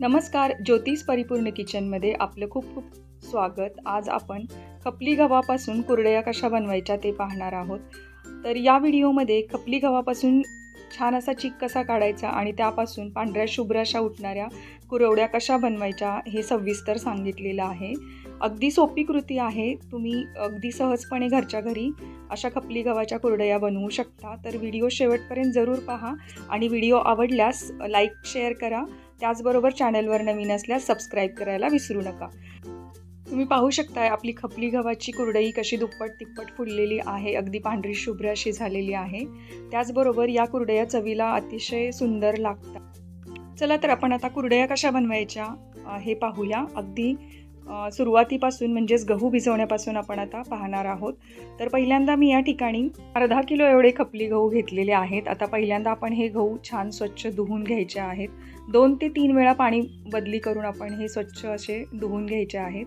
नमस्कार ज्योतिष परिपूर्ण किचनमध्ये आपलं खूप खूप स्वागत. आज आपण खपली गव्हापासून कुरडया कशा बनवायच्या ते पाहणार आहोत. तर या व्हिडिओमध्ये खपली गव्हापासून छान असा चिक कसा काढायचा आणि त्यापासून पांढऱ्या शुभ्राशा उठणाऱ्या कुरवड्या कशा बनवायच्या हे सविस्तर सांगितलेलं आहे. अगदी सोपी कृती आहे. तुम्ही अगदी सहजपणे घरच्या घरी अशा खपली गव्हाच्या कुरडया बनवू शकता. तर व्हिडिओ शेवटपर्यंत जरूर पहा आणि व्हिडिओ आवडल्यास लाईक शेअर करा. त्याचबरोबर चॅनलवर नवीन असल्यास सबस्क्राईब करायला विसरू नका. तुम्ही पाहू शकताय आपली खपली गव्हाची कुरडई कशी दुप्पट तिप्पट फुललेली आहे अगदी पांढरी शुभ्र अशी झालेली आहे. त्याचबरोबर या कुरडया चवीला अतिशय सुंदर लागतात. चला तर आपण आता कुरडया कशा बनवायच्या हे पाहूया. अगदी सुरुवातीपासून म्हणजेच गहू भिजवण्यापासून आपण आता पाहणार आहोत. तर पहिल्यांदा मी या ठिकाणी अर्धा किलो एवढे खपली गहू घेतलेले आहेत. आता पहिल्यांदा आपण हे गहू छान स्वच्छ धुवून घ्यायचे आहेत. दोन ते तीन वेळा पाणी बदली करून आपण हे स्वच्छ असे धुवून घ्यायचे आहेत.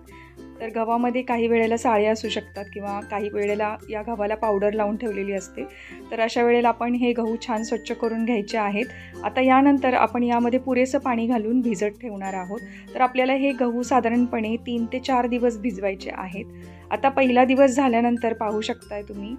तर गव्हामध्ये काही वेळेला साळे असू शकतात किंवा काही वेळेला या गव्हाला पावडर लावून ठेवलेली असते. तर अशा वेळेला आपण हे गहू छान स्वच्छ करून घ्यायचे आहेत. आता यानंतर आपण यामध्ये पुरेसं पाणी घालून भिजत ठेवणार आहोत. तर आपल्याला हे गहू साधारणपणे तीन ते चार दिवस भिजवायचे आहेत. आता पहिला दिवस झाल्यानंतर पाहू शकताय तुम्ही.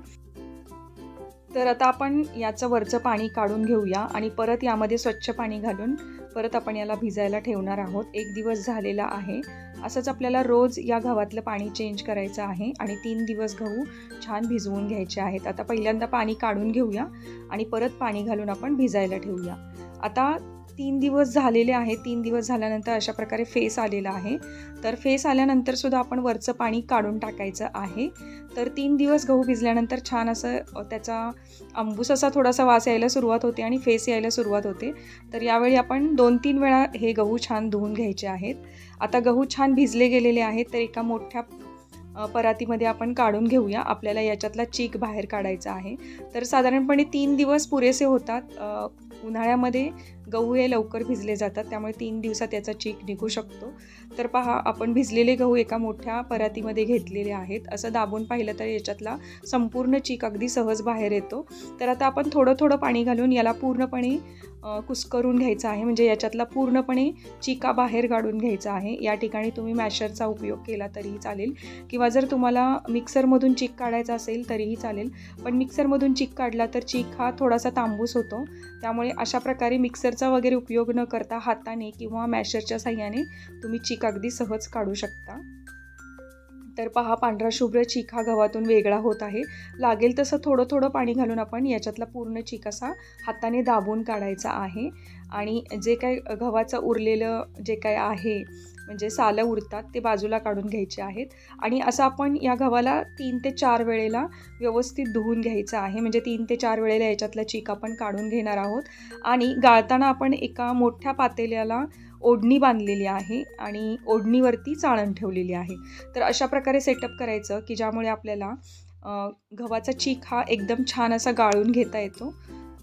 तर आता आपण याचं वरचं पाणी काढून घेऊया आणि परत यामध्ये स्वच्छ पाणी घालून परत आपण याला भिजायला ठेवणार आहोत. एक दिवस झालेला आहे. असंच आपल्याला रोज या गव्हातलं पाणी चेंज करायचं आहे आणि तीन दिवस गहू छान भिजवून घ्यायचे आहेत. आता पहिल्यांदा पाणी काढून घेऊया आणि परत पाणी घालून आपण भिजायला ठेवूया. आता तीन दिवस झालेले आहे. तीन दिवस झाल्यानंतर अशा प्रकारे फेस आलेला आहे. तर फेस आल्यानंतर सुद्धा आपण वरचं पाणी काढून टाकायचं आहे. तर तीन दिवस गहू भिजल्यानंतर छान असं त्याचा अंबूस असा थोडासा वास यायला सुरुवात होते आणि फेस यायला सुरुवात होते. तर यावेळी आपण दोन तीन वेळा हे गहू छान धुवून घ्यायचे आहेत. आता गहू छान भिजले गेलेले आहेत तर एका मोठ्या परातीमध्ये आपण काढून घेऊया. आपल्याला याच्यातला चीक बाहेर काढायचा आहे. तर साधारणपणे तीन दिवस पुरेसे होतात उन्हाळ्यामध्ये गहू हे लवकर भिजले जातात त्यामुळे तीन दिवसात याचा चीक निघू शकतो. तर पहा आपण भिजलेले गहू एका मोठ्या परातीमध्ये घेतलेले आहेत. असं दाबून पाहिलं तर याच्यातला संपूर्ण चीक अगदी सहज बाहेर येतो. तर आता आपण थोडं थोडं पाणी घालून याला पूर्णपणे कुस्करून घ्यायचं आहे. म्हणजे याच्यातला पूर्णपणे चिका बाहेर काढून घ्यायचा आहे. या ठिकाणी तुम्ही मॅशरचा उपयोग केला तरीही चालेल. किंवा जर तुम्हाला मिक्सरमधून चीक काढायचा असेल तरीही चालेल. पण मिक्सरमधून चीक काढला तर चीक हा थोडासा तांबूस होतो. त्यामुळे अशा प्रकारे मिक्सरचा वगैरे उपयोग न करता हाताने किंवा मॅशरच्या साह्याने तुम्ही चीक अगदी सहज काढू शकता. तर पहा पांढरा शुभ्र चीक हा गव्हातून वेगळा होत आहे. लागेल तसं थोडं थोडं पाणी घालून आपण याच्यातला पूर्ण चिक असा हाताने दाबून काढायचा आहे. आणि जे काय गव्हाचं उरलेलं जे काय आहे म्हणजे सालं उरतात ते बाजूला काढून घ्यायचे आहेत. आणि असं आपण या गव्हाला तीन ते चार वेळेला व्यवस्थित धुवून घ्यायचं आहे. म्हणजे तीन ते चार वेळेला याच्यातला चीक आपण काढून घेणार आहोत. आणि गाळताना आपण एका मोठ्या पातेल्याला ओढणी बांधलेली आहे आणि ओढणीवरती चाळण ठेवलेली आहे. तर अशा प्रकारे सेटअप करायचं की ज्यामुळे आपल्याला गव्हाचा चीक हा एकदम छान असा गाळून घेता येतो.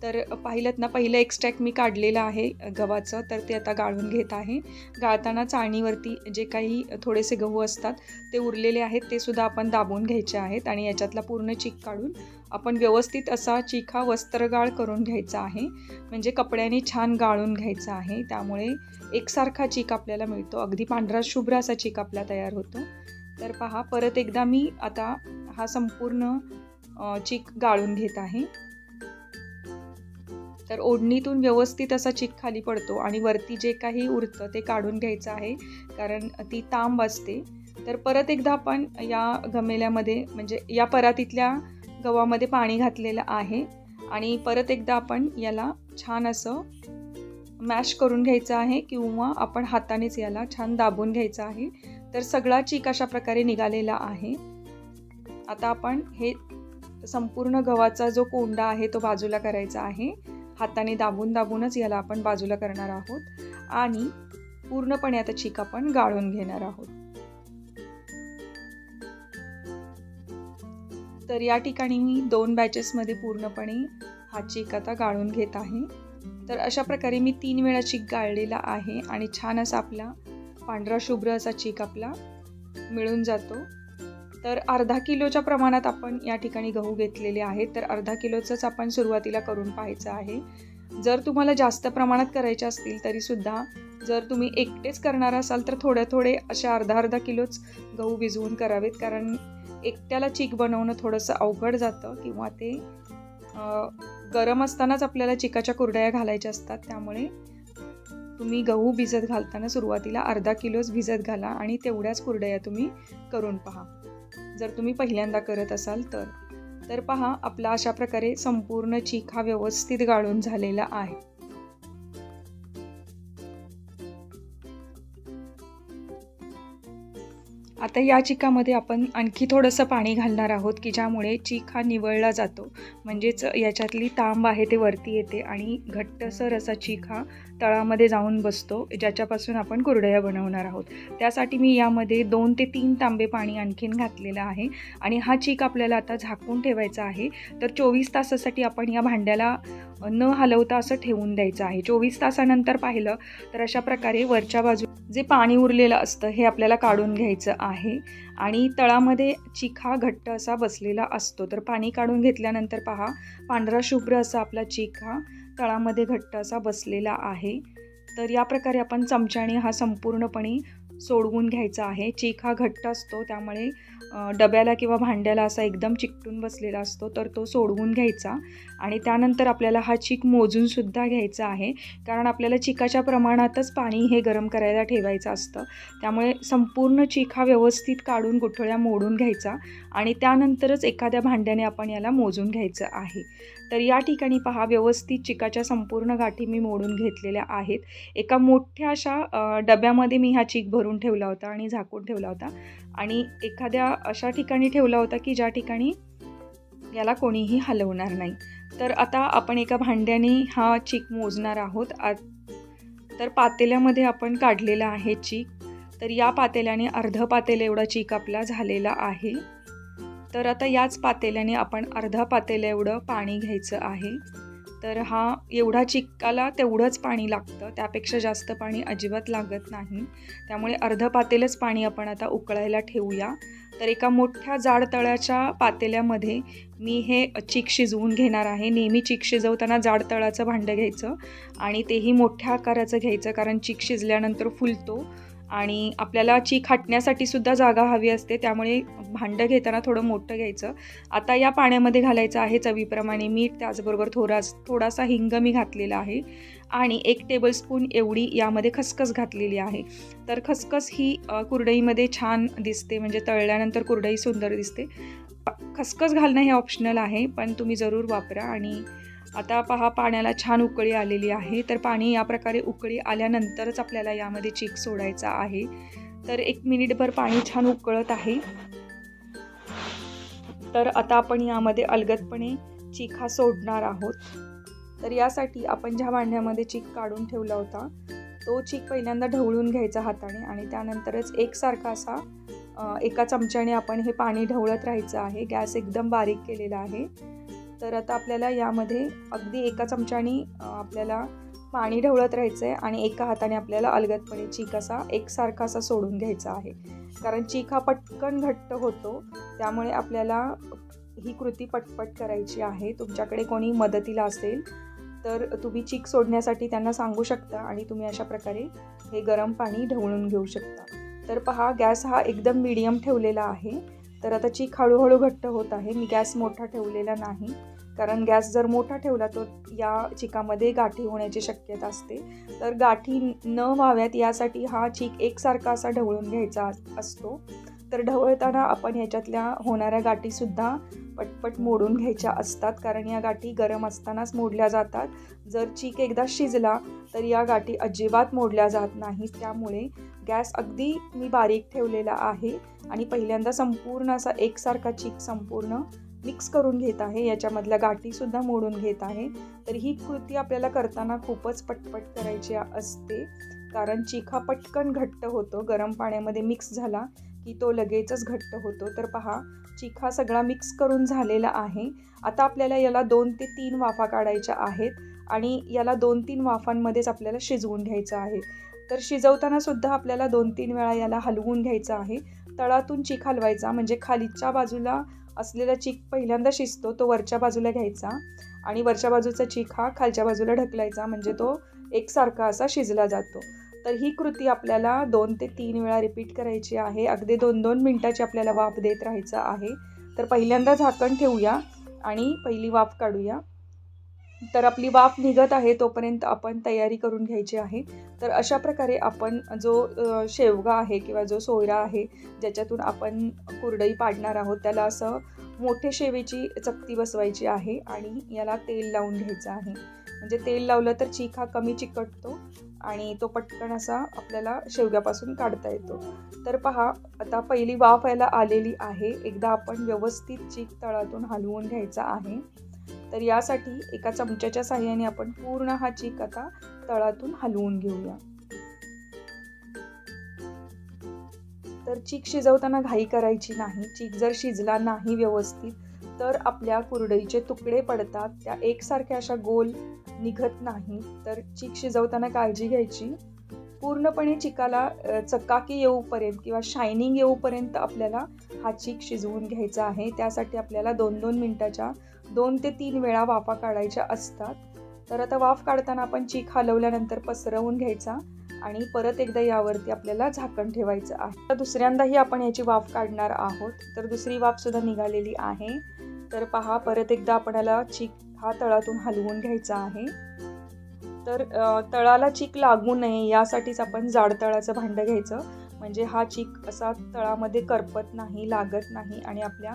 तर पाहिलं ना पहिलं एक्स्ट्रॅक्ट मी काढलेलं आहे गव्हाचं तर ते आता गाळून घेत आहे. गाळताना चाळणीवरती जे काही थोडेसे गहू असतात ते उरलेले आहेत ते सुद्धा आपण दाबून घ्यायचे आहेत आणि याच्यातला पूर्ण चीक काढून आपण व्यवस्थित असा चिखा वस्त्रगाळ करून घ्यायचा आहे. म्हणजे कपड्याने छान गाळून घ्यायचा आहे. त्यामुळे एकसारखा चीक आपल्याला मिळतो. अगदी पांढरा शुभ्र असा चीक आपला तयार होतो. तर पहा परत एकदा मी आता हा संपूर्ण चीक गाळून घेत आहे. तर ओढणीतून व्यवस्थित असा चिक खाली पडतो आणि वरती जे काही उरतं ते काढून घ्यायचं आहे कारण ती तांब असते. तर परत एकदा आपण या गमेल्यामध्ये म्हणजे या परातीतल्या गव्हामध्ये पाणी घातलेलं आहे आणि परत एकदा आपण याला छान असं मॅश करून घ्यायचं आहे किंवा आपण हातानेच याला छान दाबून घ्यायचं आहे. तर सगळा चीक अशा प्रकारे निघालेला आहे. आता आपण हे संपूर्ण गव्हाचा जो कोंडा आहे तो बाजूला करायचा आहे. हाताने दाबून दाबूनच याला आपण बाजूला करणार आहोत आणि पूर्णपणे आता चीक आपण गाळून घेणार आहोत. तर या ठिकाणी मी दोन बॅचेसमध्ये पूर्णपणे हा चीक आता गाळून घेत आहे. तर अशा प्रकारे मी तीन वेळा चीक गाळलेला आहे आणि छान असा आपला पांढरा शुभ्र असा चीक आपला मिळून जातो. तर अर्धा किलोच्या प्रमाणात आपण या ठिकाणी गहू घेतलेले आहेत. तर अर्धा किलोचंच आपण सुरुवातीला करून पाहायचं आहे. जर तुम्हाला जास्त प्रमाणात करायचे असतील तरीसुद्धा जर तुम्ही एकटेच करणार असाल तर थोड्या थोडे असे अर्धा अर्धा किलोच गहू भिजवून करावेत. कारण एकट्याला चीक बनवणं थोडंसं अवघड जातं किंवा ते गरम असतानाच आपल्याला चिकाच्या कुरड्या घालायच्या असतात. त्यामुळे तुम्ही गहू भिजत घालताना सुरुवातीला अर्धा किलोच भिजत घाला आणि तेवढ्याच कुरडया तुम्ही करून पहा. जर तुम्ही पहिल्यांदा करत असाल तर तर पहा आपला अशा प्रकारे संपूर्ण चीक हा व्यवस्थित गाळून झालेला आहे. आता या चिकामध्ये आपण आणखी थोडंसं पाणी घालणार आहोत की ज्यामुळे चीक हा निवळला जातो. म्हणजेच याच्यातली तांब आहे ते वरती येते आणि घट्टसर असा चीक हा तळामध्ये जाऊन बसतो ज्याच्यापासून आपण कुरडया बनवणार आहोत. त्यासाठी मी यामध्ये दोन ते तीन तांबे पाणी आणखीन घातलेलं आहे आणि हा चीक आपल्याला आता झाकून ठेवायचा आहे. तर चोवीस तासासाठी आपण या भांड्याला न हलवता असं ठेवून द्यायचं आहे. चोवीस तासानंतर पाहिलं तर अशा प्रकारे वरच्या बाजू जे पाणी उरलेलं असतं हे आपल्याला काढून घ्यायचं आहे. आणि तळामध्ये चिखा हा घट्ट असा बसलेला असतो. तर पाणी काढून घेतल्यानंतर पहा पांढरा शुभ्र असा आपला चिखा हा तळामध्ये घट्ट असा बसलेला आहे. तर या प्रकारे आपण चमच्याने हा संपूर्णपणे सोडवून घ्यायचा आहे. चिखा हा घट्ट असतो त्यामुळे डब्याला किंवा भांड्याला असा एकदम चिकटून बसलेला असतो तर तो सोडवून घ्यायचा. आणि त्यानंतर आपल्याला हा चीक मोजूनसुद्धा घ्यायचा आहे. कारण आपल्याला चिकाच्या प्रमाणातच पाणी हे गरम करायला ठेवायचं असतं. त्यामुळे संपूर्ण चीक हा व्यवस्थित काढून गुठळ्या मोडून घ्यायचा. आणि त्यानंतरच एखाद्या भांड्याने आपण याला मोजून घ्यायचं आहे. तर या ठिकाणी पहा व्यवस्थित चिकाच्या संपूर्ण गाठी मी मोडून घेतलेल्या आहेत. एका मोठ्या अशा डब्यामध्ये मी हा चीक भरून ठेवला होता आणि झाकून ठेवला होता. आणि एखाद्या अशा ठिकाणी ठेवला होता की ज्या ठिकाणी याला कोणीही हलवणार नाही. तर आता आपण एका भांड्याने हा चीक मोजणार आहोत. तर पातेल्यामध्ये आपण काढलेला आहे चीक. तर या पातेल्याने अर्ध पातेल एवढा चीक आपला झालेला आहे. तर आता याच पातेल्याने आपण अर्धा पातेल्या एवढं पाणी घ्यायचं आहे. तर हा एवढा चिक्काला तेवढंच पाणी लागतं. त्यापेक्षा जास्त पाणी अजिबात लागत नाही. त्यामुळे अर्ध पातेलच पाणी आपण आता उकळायला ठेवूया. तर एका मोठ्या जाड तळ्याच्या पातेल्यामध्ये मी हे चिक शिजवून घेणार आहे. नेहमी चिक शिजवताना जाड तळाचं भांडं घ्यायचं आणि तेही मोठ्या आकाराचं घ्यायचं कारण चिक शिजल्यानंतर फुलतो. आणि आपल्याला ची खाटण्यासाठी सुद्धा जागा हवी असते. त्यामुळे भांडं घेताना थोडं मोठं घ्यायचं. आता या पाण्यामध्ये घालायचं आहे चवीप्रमाणे मीठ त्याचबरोबर थोडा थोडासा हिंग मी घातलेला आहे. आणि एक टेबलस्पून एवढी यामध्ये खसखस घातलेली आहे. तर खसखस ही कुरडईमध्ये छान दिसते. म्हणजे तळल्यानंतर कुरडई सुंदर दिसते. खसखस घालणं हे ऑप्शनल आहे पण तुम्ही जरूर वापरा आणि आता पहा पाण्याला छान उकळी आलेली आहे. तर पाणी या प्रकारे उकळी आल्यानंतरच आपल्याला यामध्ये चीक सोडायचा आहे. तर एक मिनिटभर पाणी छान उकळत आहे. तर आता आपण यामध्ये अलगदपणे चीक हा सोडणार आहोत. तर यासाठी आपण ज्या भांड्यामध्ये चीक काढून ठेवला होता तो चीक पहिल्यांदा ढवळून घ्यायचा हाताने आणि त्यानंतरच एकसारखा असा एका चमच्याने आपण हे पाणी ढवळत राहायचं आहे. गॅस एकदम बारीक केलेला आहे. तर आता आपल्याला यामध्ये अगदी एका चमच्याने आपल्याला पाणी ढवळत राहायचं आहे आणि एका हाताने आपल्याला अलगदपणे चीक असा एकसारखा असा सोडून घ्यायचा आहे. कारण चीक हा पटकन घट्ट होतो त्यामुळे आपल्याला ही कृती पटपट करायची आहे. तुमच्याकडे कोणी मदतीला असेल तर तुम्ही चीक सोडण्यासाठी त्यांना सांगू शकता आणि तुम्ही अशा प्रकारे हे गरम पाणी ढवळून घेऊ शकता. तर पहा गॅस हा एकदम मीडियम ठेवलेला आहे. तर आता चीक हळूहळू घट्ट होत आहे. मी गॅस मोठा ठेवलेला नाही. कारण गॅस जर मोठा ठेवला तर या चिकामध्ये गाठी होण्याची शक्यता असते. तर गाठी न व्हाव्यात यासाठी हा चीक एकसारखा असा ढवळून घ्यायचा असतो. तर ढवळताना आपण ह्याच्यातल्या होणाऱ्या गाठीसुद्धा पटपट मोडून घ्यायच्या असतात. कारण या गाठी गरम असतानाच मोडल्या जातात. जर चीक एकदा शिजला तर या गाठी अजिबात मोडल्या जात नाही त्यामुळे गॅस अगदी मी बारीक ठेवलेला आहे. आणि पहिल्यांदा संपूर्ण असा एकसारखा चीक संपूर्ण मिक्स करून घेत आहे. याच्यामधल्या गाठीसुद्धा मोडून घेत आहे. तर ही कृती आपल्याला करताना खूपच पटपट करायची असते. कारण चिखा पटकन घट्ट होतो. गरम पाण्यामध्ये मिक्स झाला की तो लगेचच घट्ट होतो. तर पहा चिखा सगळा मिक्स करून झालेला आहे. आता आपल्याला याला दोन ते तीन वाफा काढायच्या आहेत आणि याला दोन तीन वाफांमध्येच आपल्याला शिजवून घ्यायचं आहे. तर शिजवताना सुद्धा आपल्याला दोन तीन वेळा याला हलवून घ्यायचं आहे. तळातून चीक हलवायचा म्हणजे खालीच्या बाजूला असलेला चीक पहिल्यांदा शिजतो तो वरच्या बाजूला घ्यायचा आणि वरच्या बाजूचा चीक हा खालच्या बाजूला ढकलायचा म्हणजे तो एकसारखा असा शिजला जातो. तर ही कृती आपल्याला दोन ते तीन वेळा रिपीट करायची आहे. अगदी दोन दोन मिनटाची आपल्याला वाफ देत राहायचं आहे. तर पहिल्यांदा झाकण ठेवूया आणि पहिली वाफ काढूया. तर आपली वाफ निघत आहे तोपर्यंत आपण तयारी करून घ्यायची आहे. तर अशा प्रकारे आपण जो शेवगा आहे किंवा जो सोयरा आहे ज्याच्यातून आपण कुरडई पाडणार आहोत त्याला असं मोठे शेवेची चकती बसवायची आहे आणि याला तेल लावून घ्यायचं आहे. म्हणजे तेल लावलं तर चीक हा कमी चिकटतो आणि तो पटकन असा आपल्याला शेवग्यापासून काढता येतो. तर पहा आता पहिली वाफ यायला आलेली आहे. एकदा आपण व्यवस्थित चीक तळातून हलवून घ्यायचा आहे. तर यासाठी एका चमच्याच्या साह्याने आपण पूर्ण हा चीक आता तळातून हलवून घेऊया. तर चीक शिजवताना घाई करायची नाही. चीक जर शिजला नाही व्यवस्थित तर आपल्या कुरडईचे तुकडे पडतात. त्या एकसारख्या अशा गोल निघत नाही. तर चीक शिजवताना काळजी घ्यायची. पूर्णपणे चिकाला चकाकी येऊपर्यंत किंवा शायनिंग येऊपर्यंत आपल्याला हा चीक शिजवून घ्यायचा आहे. त्यासाठी आपल्याला दोन दोन मिनटाच्या दोन ते तीन वेळा वाफा काढायच्या असतात. तर आता वाफ काढताना आपण चीक हलवल्यानंतर पसरवून घ्यायचा आणि परत एकदा यावरती आपल्याला झाकण ठेवायचं आहे. तर दुसऱ्यांदाही आपण याची वाफ काढणार आहोत. तर दुसरी वाफसुद्धा निघालेली आहे. तर पहा परत एकदा आपल्याला चीक हा तळातून हलवून घ्यायचा आहे. तर तळाला चीक लागू नये यासाठीच आपण जाड तळाचं भांडं घ्यायचं. म्हणजे हा चीक असा तळामध्ये करपत नाही लागत नाही आणि आपल्या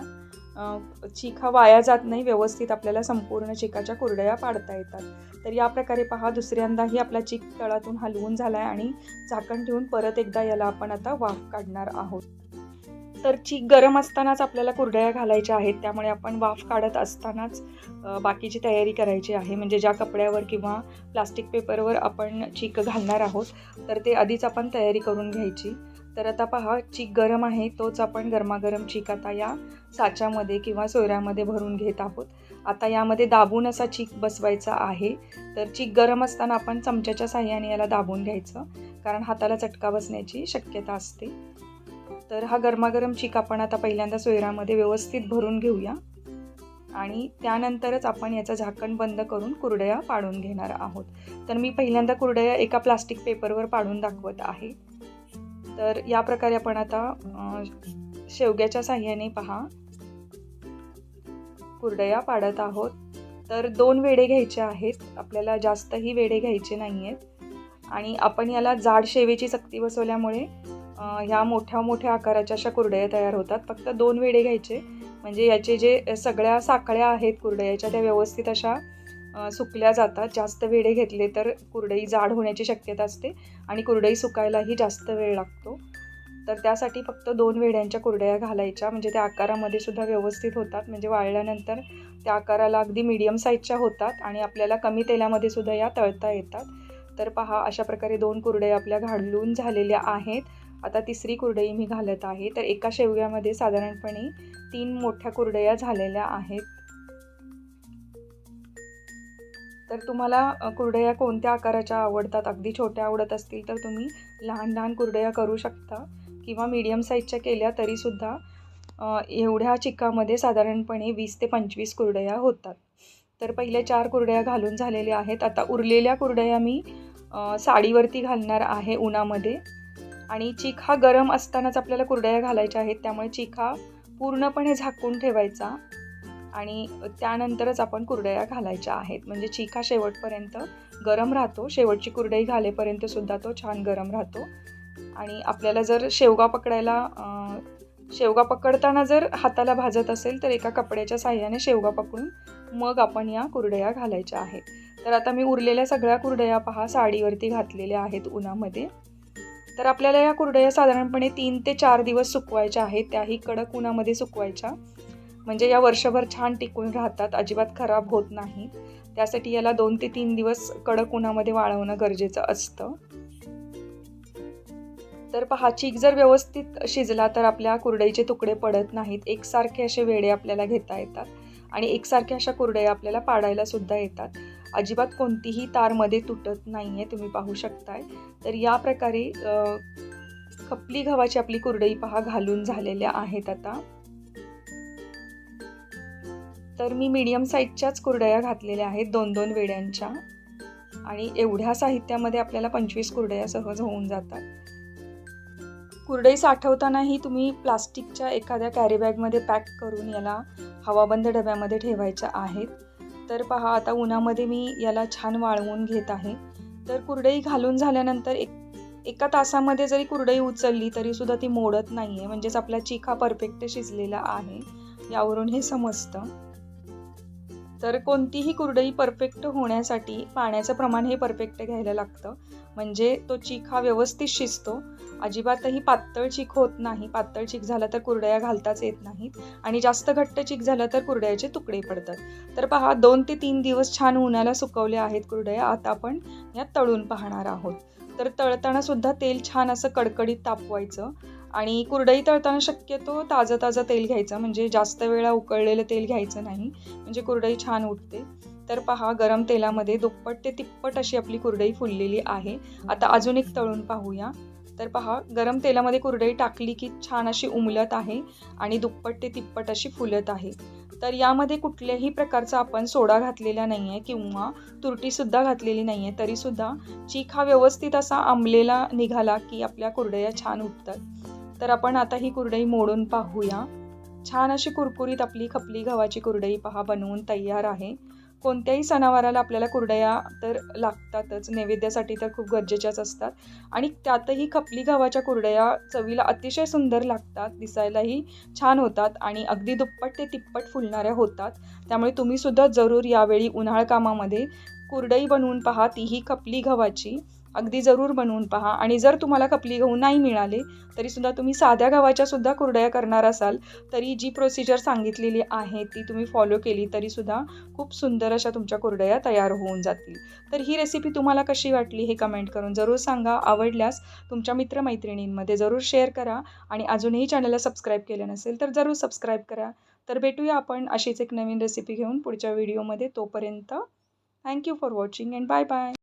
चीक हा वाया जात नाही व्यवस्थित आपल्याला संपूर्ण चिकाच्या कुरडया पाडता येतात. तर या प्रकारे पहा दुसऱ्यांदाही आपला चीक तळातून हलवून झाला आहे आणि झाकण ठेवून परत एकदा याला आपण आता वाफ काढणार आहोत. तर चीक गरम असतानाच आपल्याला कुरडया घालायच्या आहेत. त्यामुळे आपण वाफ काढत असतानाच बाकीची तयारी करायची आहे. म्हणजे ज्या कपड्यावर किंवा प्लास्टिक पेपरवर आपण चीक घालणार आहोत तर ते आधीच आपण तयारी करून घ्यायची. तर आता पहा चीक गरम आहे तोच आपण गरमागरम चीक आता या साच्यामध्ये किंवा सोयऱ्यामध्ये भरून घेत आहोत. आता यामध्ये दाबून असा चीक बसवायचा आहे. तर चीक गरम असताना आपण चमच्याच्या साह्याने याला दाबून घ्यायचं कारण हाताला चटका बसण्याची शक्यता असते. तर हा गरमागरम चीक आपण आता पहिल्यांदा सोयरामध्ये व्यवस्थित भरून घेऊया. आणि त्यानंतरच आपण याचं झाकण बंद करून कुरडया पाडून घेणार आहोत. तर मी पहिल्यांदा कुरडया एका प्लास्टिक पेपरवर पाडून दाखवत आहे. तर या प्रकारे आपण आता शेवग्याच्या साह्याने पहा. कुरडया पाडत आहोत. तर दोन वेडे घ्यायचे आहेत. आपल्याला जास्तही वेडे घ्यायचे नाही आहेत आणि आपण याला जाड शेवेची सक्ती बसवल्यामुळे ह्या मोठ्या मोठ्या आकाराच्या अशा कुरडया तयार होतात. फक्त दोन वेडे घ्यायचे. म्हणजे याचे जे सगळ्या साखळ्या आहेत कुरडयाच्या त्या व्यवस्थित अशा सुकल्या जातात. जास्त वेडे घेतले तर कुरडई जाड होण्याची शक्यता असते आणि कुरडई सुकायलाही जास्त वेळ लागतो. तर त्यासाठी फक्त दोन वेड्यांच्या कुरडया घालायच्या. म्हणजे त्या आकारामध्ये सुद्धा व्यवस्थित होतात. म्हणजे वाळल्यानंतर त्या आकाराला अगदी मीडियम साईजच्या होतात आणि आपल्याला कमी तेलामध्ये सुद्धा या तळता येतात. तर पहा अशा प्रकारे दोन कुरडया आपल्या घालून झालेल्या आहेत. आता तिसरी कुरडई मी घालत आहे. तर एका शेवग्यामध्ये साधारणपणे तीन मोठ्या कुरडया झालेल्या आहेत. तर तुम्हाला कुरडया कोणत्या आकाराच्या आवडतात? अगदी छोट्या आवडत असतील तर तुम्ही लहान लहान कुरडया करू शकता किंवा मीडियम साईजच्या केल्या तरीसुद्धा एवढ्या चिक्कामध्ये साधारणपणे वीस ते पंचवीस कुरडया होतात. तर पहिल्या चार कुरडया घालून झालेल्या आहेत. आता उरलेल्या कुरडया मी साडीवरती घालणार आहे उन्हामध्ये. आणि चिखा गरम असतानाच आपल्याला कुरड्या घालायच्या आहेत त्यामुळे चिखा पूर्णपणे झाकून ठेवायचा आणि त्यानंतरच आपण कुरडया घालायच्या आहेत. म्हणजे चिखा शेवटपर्यंत गरम राहतो शेवटची कुरडई घालेपर्यंत सुद्धा तो छान गरम राहतो. आणि आपल्याला जर शेवगा पकडायला शेवगा पकडताना जर हाताला भाजत असेल तर एका कपड्याच्या साह्याने शेवगा पकडून मग आपण या कुरडया घालायच्या आहेत. तर आता मी उरलेल्या सगळ्या कुरडया पहा साडीवरती घातलेल्या आहेत उन्हामध्ये. तर आपल्याला या कुरडया साधारणपणे तीन ते चार दिवस सुकवायच्या आहेत. त्याही कडक उन्हामध्ये सुकवायच्या. म्हणजे या वर्षभर छान टिकून राहतात. अजिबात खराब होत नाही. त्यासाठी याला दोन ते तीन दिवस कडक उन्हामध्ये वाळवणं गरजेचं असतं. तर पहा चीक जर व्यवस्थित शिजला तर आपल्या कुरडईचे तुकडे पडत नाहीत. एकसारखे असे वेडे आपल्याला घेता येतात. आणि एकसारख्या अशा कुरडया आपल्याला पाडायला सुद्धा येतात. अजिबात कोणतीही तारमध्ये तुटत नाही आहे तुम्ही पाहू शकताय. तर या प्रकारे खपली गव्हाची आपली कुरडई पहा घालून झालेल्या आहेत आता. तर मी मीडियम साईजच्याच कुरडया घातलेल्या आहेत दोन दोन वेड्यांच्या. आणि एवढ्या साहित्यामध्ये आपल्याला पंचवीस कुरडया सहज होऊन जातात. कुरडई साठवतानाही तुम्ही प्लास्टिकच्या एखाद्या कॅरीबॅगमध्ये पॅक करून याला हवाबंद डब्यामध्ये ठेवायच्या आहेत. तर पहा आता उन्हामध्ये मी याला छान वाळवून घेत आहे. तर कुरडई घालून झाल्यानंतर एक एका तासामध्ये जरी कुरडई उचलली तरीसुद्धा ती मोडत नाही आहे म्हणजेच आपला चिखा परफेक्ट शिजलेला आहे. यावरून हे समजतं. तर कोणतीही कुरडई परफेक्ट होण्यासाठी पाण्याचं प्रमाण हे परफेक्ट घ्यायला लागतं. म्हणजे तो चीक हा व्यवस्थित शिजतो. अजिबातही पातळ चीक होत नाही. पातळ चीक झाला तर कुरडया घालताच येत नाहीत. आणि जास्त घट्ट चीक झालं तर कुरडयाचे तुकडे पडतात. तर पहा दोन ते तीन दिवस छान उन्हाला सुकवल्या आहेत कुरडया. आता आपण यात तळून पाहणार आहोत. तर तळताना सुद्धा तेल छान असं कडकडीत तापवायचं. आणि कुरडई तळताना शक्यतो ताजं ताजं तेल घ्यायचं म्हणजे जास्त वेळा उकळलेलं तेल घ्यायचं नाही. म्हणजे कुरडई छान उठते तर पहा गरम तेलामध्ये दुप्पट ते तिप्पट अशी आपली कुरडई फुललेली आहे. आता अजून एक तळून पाहूया. तर पहा गरम तेलामध्ये कुरडई टाकली की छान अशी उमलत आहे आणि दुप्पट ते तिप्पट अशी फुलत आहे. तर यामध्ये कुठल्याही प्रकारचा आपण सोडा घातलेला नाही आहे किंवा तुरटीसुद्धा घातलेली नाही आहे तरीसुद्धा चीक हा व्यवस्थित असा आंबलेला निघाला की आपल्या कुरडया छान उठतात तर आपण आता ही कुरडई मोडून पाहूया. छान अशी कुरकुरीत आपली खपली गव्हाची कुरडई पहा बनवून तयार आहे. कोणत्याही सणावाराला आपल्याला कुरडया तर लागतातच नैवेद्यासाठी तर खूप गरजेच्याच असतात. आणि त्यातही खपली गव्हाच्या कुरडया चवीला अतिशय सुंदर लागतात दिसायलाही छान होतात आणि अगदी दुप्पट ते तिप्पट फुलणाऱ्या होतात. त्यामुळे तुम्हीसुद्धा जरूर यावेळी उन्हाळ कामामध्ये कुरडई बनवून पहा तीही खपली गव्हाची. अगदी जरूर बनवून पहा. आणि जर तुम्हाला खपली गहू नाही मिळाले तरीसुद्धा तुम्ही साध्या गव्हाच्या सुद्धा कुरडया करणार असाल तरी जी प्रोसिजर सांगितलेली आहे ती तुम्ही फॉलो केली तरीसुद्धा खूप सुंदर अशा तुमच्या कुरडया तयार होऊन जातील. तर ही रेसिपी तुम्हाला कशी वाटली हे कमेंट करून जरूर सांगा. आवडल्यास तुमच्या मित्रमैत्रिणींमध्ये जरूर शेअर करा आणि अजूनही चॅनलला सबस्क्राईब केलं नसेल तर जरूर सबस्क्राईब करा. तर भेटूया आपण अशीच एक नवीन रेसिपी घेऊन पुढच्या व्हिडिओमध्ये तोपर्यंत thank you for watching and bye bye